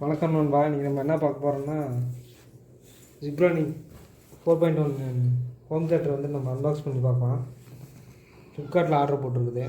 வணக்கம் நண்பா. இன்றைக்கி நம்ம என்ன பார்க்க போகிறோம்னா ஜிப்ரானி four point one home theatre வந்து நம்ம அன்பாக்ஸ் பண்ணி பார்க்கலாம். ஃப்ளிப்கார்ட்டில் ஆர்டர் போட்டிருக்குது.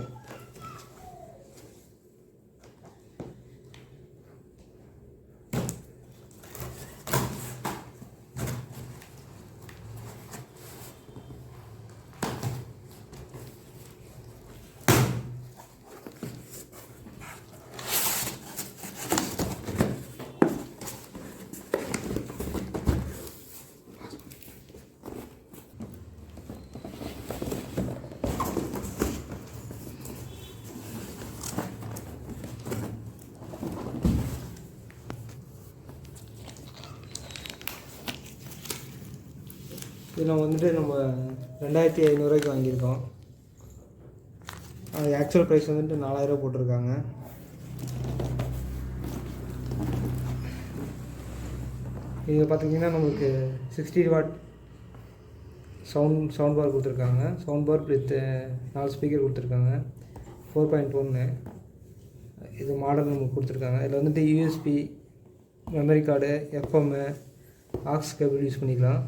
இதில் நம்ம வந்துட்டு நம்ம ரெண்டாயிரத்தி ஐநூறுரூவாய்க்கு வாங்கியிருக்கோம். அது ஆக்சுவல் ப்ரைஸ் வந்துட்டு நாலாயிரரூவா போட்டிருக்காங்க. Uh, இது பார்த்திங்கன்னா நம்மளுக்கு sixty watt sound sound bar கொடுத்துருக்காங்க. சவுண்ட் பார் வித் நாலு ஸ்பீக்கர் கொடுத்துருக்காங்க. ஃபோர் பாயிண்ட் ஒன்று இது மாடல் நமக்கு கொடுத்துருக்காங்க. இதில் வந்துட்டு USB memory card FM aux cable use பண்ணிக்கலாம்.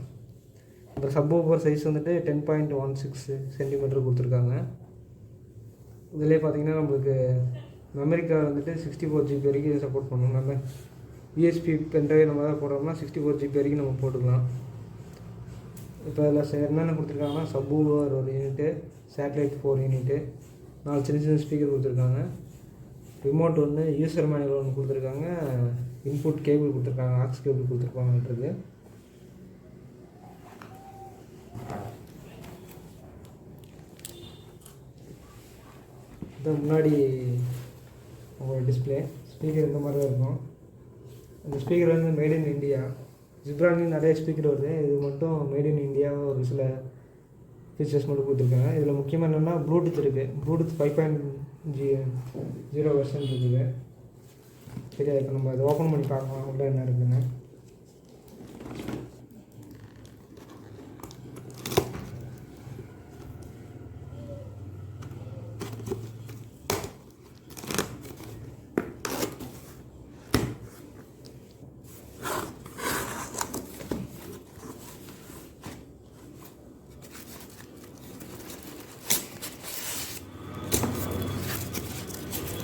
அப்புறம் சப் சைஸ் வந்துட்டு ten point one six centimetre கொடுத்துருக்காங்க. இதிலே பார்த்தீங்கன்னா நம்மளுக்கு மெமரி கார்டு வந்துட்டு சிக்ஸ்டி ஃபோர் ஜிபி வரைக்கும் சப்போர்ட் பண்ணணும். நம்ம யூஎஸ்பி பென்ட்ரைவ் நம்ம தான் போடுறோம்னா சிக்ஸ்டி ஃபோர் ஜிபி வரைக்கும் நம்ம போட்டுக்கலாம். இப்போ அதில் என்னென்ன கொடுத்துருக்காங்கன்னா சப் ஒரு யூனிட்டு சேட்டலைட் ஃபோர் யூனிட்டு நாலு சின்ன சின்ன ஸ்பீக்கர் கொடுத்துருக்காங்க. ரிமோட் ஒன்று யூசர் மேனுவல் ஒன்று கொடுத்துருக்காங்க. இன்புட் கேபிள் கொடுத்துருக்காங்க ஆக்ஸ் கேபிள் கொடுத்துருப்பாங்கன்றது. இதுதான் முன்னாடி உங்களோட டிஸ்பிளே ஸ்பீக்கர் இந்த மாதிரி தான் இருக்கும். இந்த ஸ்பீக்கர் வந்து மேட் இன் இந்தியா ஜிப்ரான்லேயும் நிறைய ஸ்பீக்கர் வருது. இது மட்டும் மேட் இன் இந்தியா ஒரு சில ஃபீச்சர்ஸ் மட்டும் கொடுத்துருக்காங்க. இதில் முக்கியமாக என்னென்னா ப்ளூடூத் இருக்குது Bluetooth five point G zero version இருக்குது. சரியா இப்போ நம்ம அதை ஓப்பன் பண்ணி பார்க்கலாம். உள்ள என்ன இருக்குதுன்னு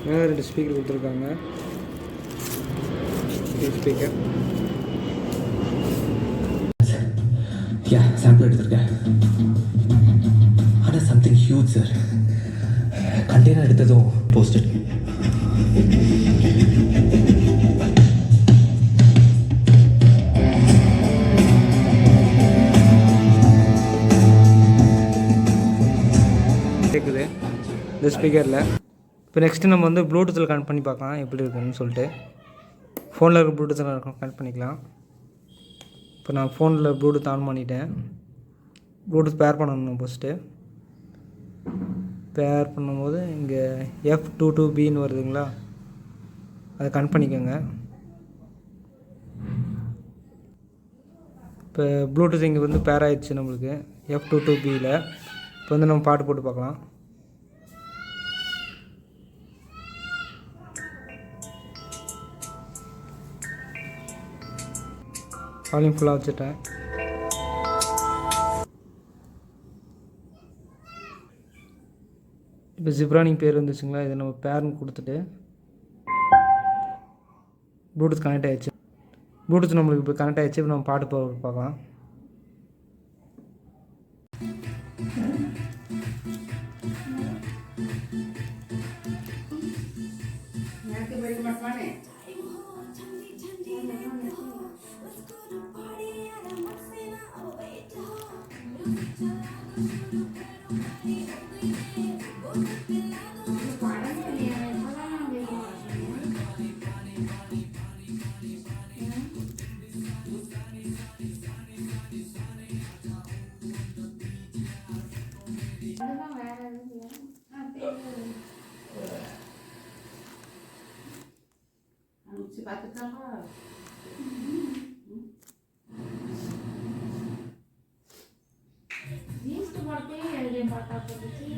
மேலே ரெண்டு ஸ்பீக்கர் கொடுத்துருக்காங்க. ஸ்பீக்கர் யா சாம்பிள் எடுத்திருக்கேன். ஆனால் சம்திங் ஹியூஜ் சார் கண்டெய்னர் எடுத்ததும் போஸ்டட் கேட்குது இந்த ஸ்பீக்கரில் இப்போ நெக்ஸ்ட்டு நம்ம வந்து ப்ளூடூத்தில் கனெக்ட் பண்ணி பார்க்கலாம் எப்படி இருக்குன்னு சொல்லிட்டு. ஃபோனில் இருக்க ப்ளூடூத்தில் கனெக்ட் பண்ணிக்கலாம். இப்போ நான் ஃபோனில் ப்ளூடூத் ஆன் பண்ணிட்டேன். ப்ளூடூத் பேர் பண்ணணும் ஃபஸ்ட்டு பேர் பண்ணும்போது இங்கே எஃப் டூ டூ பின்னு வருதுங்களா? அதை கனெக்ட் பண்ணிக்கோங்க. இப்போ ப்ளூடூத் இங்கே வந்து பேர் ஆயிடுச்சு நம்மளுக்கு எஃப் டூ டூ பியில் இப்போ வந்து நம்ம பாட்டு போட்டு பார்க்கலாம். வால்யூம் ஃபுல்லாக வச்சுட்டேன். இப்போ ஜிப்ரானிங் பேர் வந்துச்சுங்களா? இதை நம்ம பேர்னு கொடுத்துட்டு ப்ளூடூத் கனெக்ட் ஆயிடுச்சு. ப்ளூடூத் நம்மளுக்கு இப்போ கனெக்ட் ஆயிடுச்சு. இப்போ நம்ம பாட்டு பா- பார்க்கலாம். அனுப்பிச்சு பார்த்துட்டாங்களா ஜீன்ஸ் போட்டே எழுதிய பாட்டா போட்டுச்சு opportunity